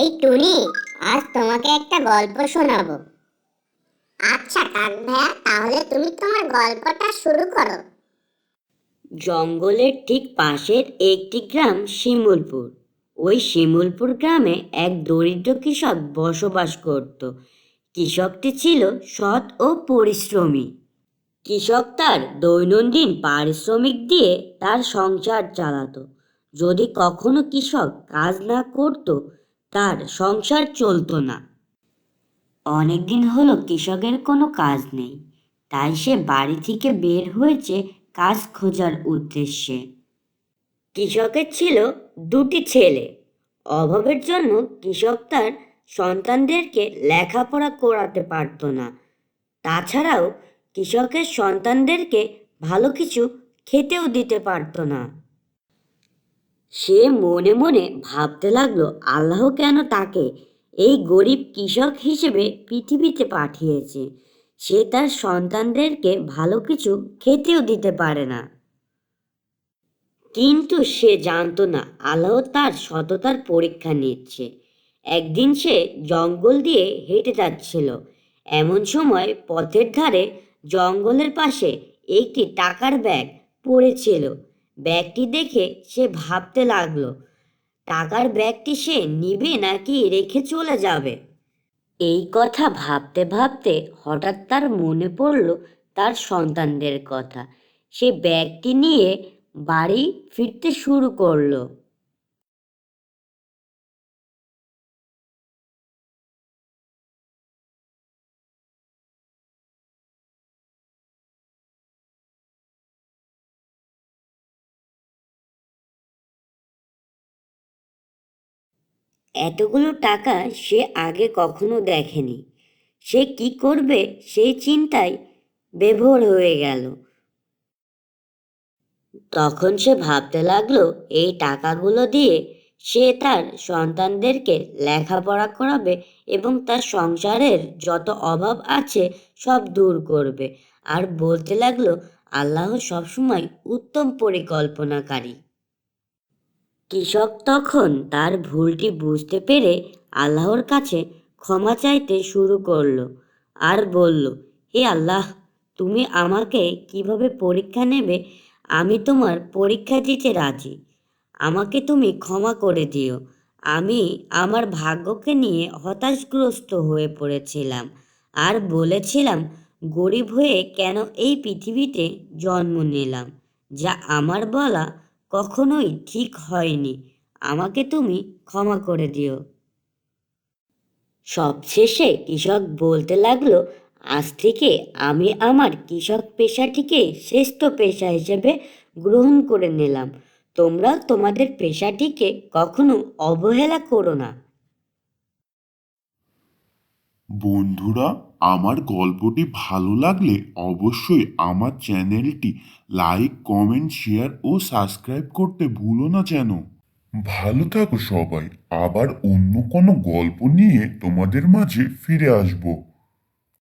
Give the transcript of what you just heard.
এই টুনি আজ তোমাকে একটা গল্প শোনাবো। আচ্ছা কাক ভাইয়া তাহলে তুমি তোমার গল্পটা শুরু করো। জঙ্গলের ঠিক পাশের একটি গ্রাম শিমুলপুর। ওই শিমুলপুর গ্রামে এক দরিদ্র কৃষক বসবাস করত। কৃষকটি ছিল সৎ ও পরিশ্রমী। কৃষক তার দৈনন্দিন পারিশ্রমিক দিয়ে তার সংসার চালাতো। যদি কখনো কৃষক কাজ না করত তার সংসার চলতো না। অনেকদিন হলো কৃষকের কোনো কাজ নেই, তাই সে বাড়ি থেকে বের হয়েছে কাজ খোঁজার উদ্দেশ্যে। কৃষকের ছিল দুটি ছেলে। অভাবের জন্য কৃষক তার সন্তানদেরকে লেখাপড়া করাতে পারত না। তাছাড়াও কৃষকের সন্তানদেরকে ভালো কিছু খেতেও দিতে পারত না। সে মনে মনে ভাবতে লাগল, আল্লাহ কেন তাকে এই গরিব কৃষক হিসেবে পৃথিবীতে পাঠিয়েছে? সে তার সন্তানদেরকে ভালো কিছু খেতেও দিতে পারে না। কিন্তু সে জানতো না, আল্লাহ তার সততার পরীক্ষা নিচ্ছে। একদিন সে জঙ্গল দিয়ে হেঁটে যাচ্ছিল। এমন সময় পথের ধারে জঙ্গলের পাশে একটি টাকার ব্যাগ পড়েছিল। ব্যাগটি দেখে সে ভাবতে লাগল, টাকার ব্যাগটি সে নিবে নাকি রেখে চলে যাবে? এই কথা ভাবতে ভাবতে হঠাৎ তার মনে পড়ল তার সন্তানদের কথা। সে ব্যাগটি নিয়ে বাড়ি ফিরতে শুরু করল। এতগুলো টাকা সে আগে কখনো দেখেনি। সে কি করবে সেই চিন্তায় বেভোর হয়ে গেল। তখন সে ভাবতে লাগল, এই টাকাগুলো দিয়ে সে তার সন্তানদেরকে লেখাপড়া করাবে এবং তার সংসারের যত অভাব আছে সব দূর করবে। আর বলতে লাগল, আল্লাহ সবসময় উত্তম পরিকল্পনাকারী। কৃষক তখন তার ভুলটি বুঝতে পেরে আল্লাহর কাছে ক্ষমা চাইতে শুরু করল আর বলল, হে আল্লাহ, তুমি আমাকে কীভাবে পরীক্ষা নেবে? আমি তোমার পরীক্ষা দিতে রাজি। আমাকে তুমি ক্ষমা করে দিও। আমি আমার ভাগ্যকে নিয়ে হতাশগ্রস্ত হয়ে পড়েছিলাম আর বলেছিলাম, গরিব হয়ে কেন এই পৃথিবীতে জন্ম নিলাম? যা আমার বলা কখনোই ঠিক হয়নি। আমাকে তুমি ক্ষমা করে দিও। সবশেষে কৃষক বলতে লাগল, আজ থেকে আমি আমার কৃষক পেশাটিকে শ্রেষ্ঠ পেশা হিসেবে গ্রহণ করে নিলাম। তোমরা তোমাদের পেশাটিকে কখনো অবহেলা করো না। বন্ধুরা, আমার গল্পটি ভালো লাগলে অবশ্যই আমার চ্যানেলটি লাইক, কমেন্ট, শেয়ার ও সাবস্ক্রাইব করতে ভুলো না যেন। ভালো থাকো সবাই। আবার অন্য কোনো গল্প নিয়ে তোমাদের মাঝে ফিরে আসব।